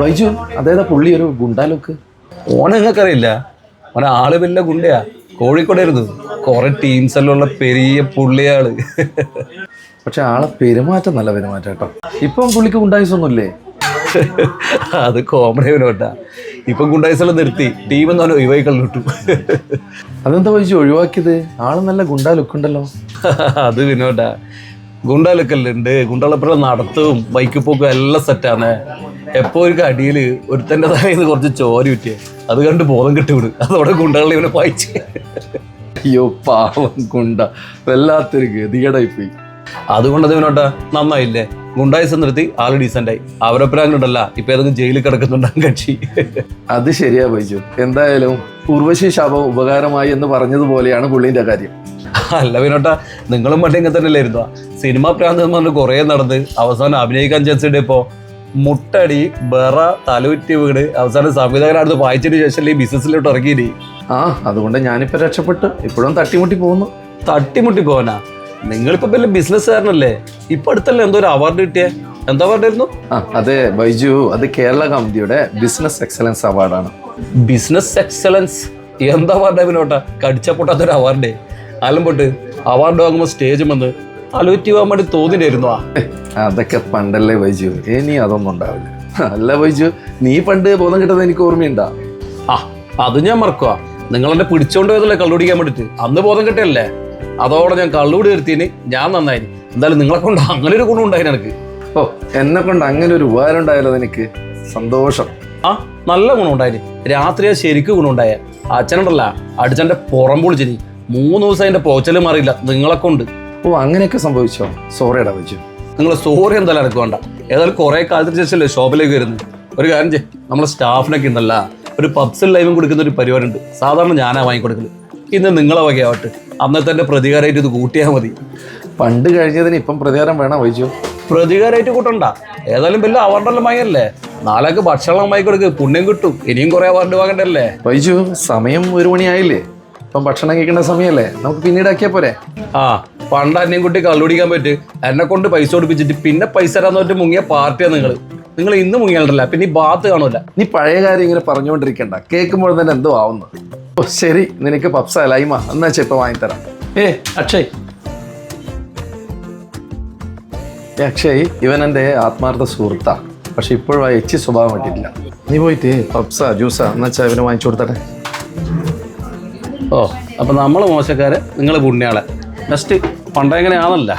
ബൈജു അതേതാ പുള്ളി ഒരു ഗുണ്ടാലൊക്കെ ഓനെ നിങ്ങൾക്കറിയില്ല. ഓനെ ആൾ വല്ല ഗുണ്ടയാ. കോഴിക്കോടായിരുന്നു കുറെ ടീംസ് എല്ലാം ഉള്ള പെരിയ പുള്ളിയാൾ. പക്ഷെ ആളെ പെരുമാറ്റം നല്ല പെരുമാറ്റം കേട്ടോ. ഇപ്പം പുള്ളിക്ക് ഗുണ്ടായുസൊന്നുമില്ലേ? അത് കോമഡി വിനോട്ടാ. ഇപ്പൊ ഗുണ്ടായുസെല്ലാം നിർത്തി. ടീം എന്ന് പറഞ്ഞാൽ ഒഴിവായിക്കളി കിട്ടും അതെന്താ ബൈജു ഒഴിവാക്കിയത്? ആൾ നല്ല ഗുണ്ടാ ലുക്ക് ഉണ്ടല്ലോ. അത് വിനോട്ടാ. ഗുണ്ടാലൊക്കെല്ലാം ഉണ്ട്. ഗുണ്ടാളപ്പുറം നടത്തും ബൈക്ക് പോക്കും എല്ലാം സെറ്റാണ് എപ്പോ ഒരു കടിയിൽ ഒരുത്തന്റെ തലേന്ന് കുറച്ച് ചോര കിട്ടിയേ. അത് കണ്ട് ബോധം കിട്ടിവിടും. അതോടെ ഗുണ്ടകളിൽ ഇവനെ വായിച്ച്. അയ്യോ പാവം ഗുണ്ട. വല്ലാത്തൊരു ഗതികേടായി പോയി അതുകൊണ്ട് അത് നന്നായില്ലേ? ഗുണ്ടായിസം നിർത്തി ആൾ ഡീസന്റ് ആയി. അവരൊപ്പരാങ്ങണ്ടല്ല ഇപ്പൊ ഏതെങ്കിലും ജയിലിൽ കിടക്കുന്നുണ്ടാകും കക്ഷി. അത് ശരിയാ ബൈജു. എന്തായാലും ഉർവശി ശാപം ഉപകാരമായി എന്ന് പറഞ്ഞതുപോലെയാണ് പുള്ളിന്റെ കാര്യം. അല്ല വിനോട്ട നിങ്ങളും മറ്റേ ഇങ്ങനെ തന്നെ അല്ലായിരുന്നു സിനിമ പ്രാന്തം എന്ന് പറഞ്ഞ് കുറേ നടന്ന് അവസാനം അഭിനയിക്കാൻ ചാൻസ് ഇപ്പോ മുട്ടടി ബെറ തലവുറ്റി വീട് അവസാനം സംവിധായകനടുത്ത് വായിച്ചതിന് ശേഷം ഈ ബിസിനസ്സിലോട്ട് ഇറങ്ങിയില്ലേ ആ അതുകൊണ്ട് ഞാനിപ്പോ രക്ഷപ്പെട്ടു. ഇപ്പോഴും തട്ടിമുട്ടി പോകുന്നു. തട്ടിമുട്ടി പോവാനാ നിങ്ങളിപ്പോ വലിയ ബിസിനസ്സുകാരനല്ലേ? ഇപ്പൊ അടുത്തല്ലേ എന്തോ ഒരു അവാർഡ് കിട്ടിയേ? എന്താ പറഞ്ഞിരുന്നു ആ അതെ ബൈജു അത് കേരള കമ്പനിയുടെ ബിസിനസ് എക്സലൻസ് അവാർഡാണ് ബിസിനസ് എക്സലൻസ്? എന്താ അവാർഡാ വിനോട്ടാ? കടിച്ച പൊട്ടാത്തൊരു അവാർഡേ അലമ്പൊട്ട് പൊട്ട് അവാർഡ് വാങ്ങുമ്പോൾ സ്റ്റേജ് വന്ന് അലുവറ്റി പോകാൻ വേണ്ടി തോന്നിട്ടായിരുന്നു ആ അതൊക്കെ പണ്ടല്ലേ വൈജു. ഇനി അതൊന്നും ഉണ്ടാവില്ല. അല്ല വൈജു നീ പണ്ട് ബോധം കിട്ടുന്നത് എനിക്ക് ഓർമ്മയുണ്ടാ? ആ അത് ഞാൻ മറക്കുക നിങ്ങൾ എന്നെ പിടിച്ചോണ്ട് പോയതല്ലേ കള്ളുപിടിക്കാൻ വേണ്ടിട്ട്? അന്ന് ബോധം കിട്ടിയല്ലേ? അതോടെ ഞാൻ കള്ളുപിടി എടുത്തിന് ഞാൻ നന്നായി എന്തായാലും നിങ്ങളെ കൊണ്ട് അങ്ങനെ ഒരു ഗുണം ഉണ്ടായി എനിക്ക്. ഓ എന്നെ കൊണ്ട് അങ്ങനെ ഒരു ഉപകാരം ഉണ്ടായല്ലോ എനിക്ക് സന്തോഷം. ആ നല്ല ഗുണം ഉണ്ടായി രാത്രി ശരിക്കും ഗുണം ഉണ്ടായ. അച്ഛനുണ്ടല്ല അടിച്ചന്റെ പുറം പൊളിച്ചിനി. മൂന്ന് ദിവസം അതിന്റെ പോച്ചൽ മാറിയില്ല നിങ്ങളെ കൊണ്ട്. ഓ അങ്ങനെയൊക്കെ സംഭവിച്ചോ? സോറിയടാ വെച്ചു നിങ്ങൾ സോറി എന്തായാലും എനിക്ക് വേണ്ട. ഏതായാലും കുറെ കാലത്തിന് ശേഷമല്ലേ ഷോപ്പിലേക്ക് വരുന്നത്? ഒരു കാര്യം ചെയ്യ്. നമ്മളെ സ്റ്റാഫിനൊക്കെ ഉണ്ടല്ല ഒരു പബ്സിൽ ലൈവും കൊടുക്കുന്ന ഒരു പരിപാടി ഉണ്ട് സാധാരണ ഞാനാ വാങ്ങിക്കൊടുക്കൽ. ഇന്ന് നിങ്ങളെ വകയാവട്ടെ. അന്നത്തെ എന്റെ പ്രതികാരമായിട്ട് ഇത് കൂട്ടിയാൽ മതി. പണ്ട് കഴിഞ്ഞതിന് ഇപ്പം പ്രതികാരം വേണം ബൈജു? പ്രതികാരമായിട്ട് കൂട്ടണ്ട. ഏതായാലും വലിയ അവാർഡെല്ലാം വാങ്ങിയല്ലേ? നാളേക്ക് ഭക്ഷണം വാങ്ങിക്കൊടുക്ക് പുണ്യം കിട്ടും. ഇനിയും കുറെ അവാർഡ് വാങ്ങണ്ടല്ലേ? ബൈജു സമയം ഒരു മണിയായില്ലേ? ഇപ്പം ഭക്ഷണം കഴിക്കേണ്ട സമയമല്ലേ നമുക്ക് പിന്നീട് ആക്കിയാ പോരെ? ആ. പണ്ട് അന്നേം കുട്ടി കള്ളുപിടിക്കാൻ പറ്റും എന്നെ കൊണ്ട് പൈസ കൊടുപ്പിച്ചിട്ട് പിന്നെ പൈസ തരാന്ന് പറഞ്ഞിട്ട് മുങ്ങിയ പാർട്ടിയാണ് നിങ്ങൾ നിങ്ങൾ ഇന്ന് മുങ്ങിയാലല്ല പിന്നെ ഈ ബാത്ത് കാണൂല. നീ പഴയ കാര്യം ഇങ്ങനെ പറഞ്ഞുകൊണ്ടിരിക്കണ്ട. കേൾക്കുമ്പോൾ തന്നെ എന്തോ ആവുന്നു. ഓ ശരി നിനക്ക് പപ്സ ലൈമ എന്നാ ചെപ്പ ഇപ്പൊ വാങ്ങിത്തരാം. ഏ അക്ഷയ്. ഏ, അക്ഷയ് ഇവൻ എന്റെ ആത്മാർത്ഥ സുഹൃത്താ. പക്ഷെ ഇപ്പോഴും ആ എച്ചി സ്വഭാവം കിട്ടിയില്ല നീ പോയിട്ട് പപ്സ ജ്യൂസ എന്നാ വെച്ചാൽ ഇവന് വാങ്ങിച്ചു കൊടുത്തട്ടെ? ഓ അപ്പൊ നമ്മൾ മോശക്കാരെ നിങ്ങൾ പുണ്യാളെ. ജസ്റ്റ് പണ്ടെങ്ങനെയാണല്ല?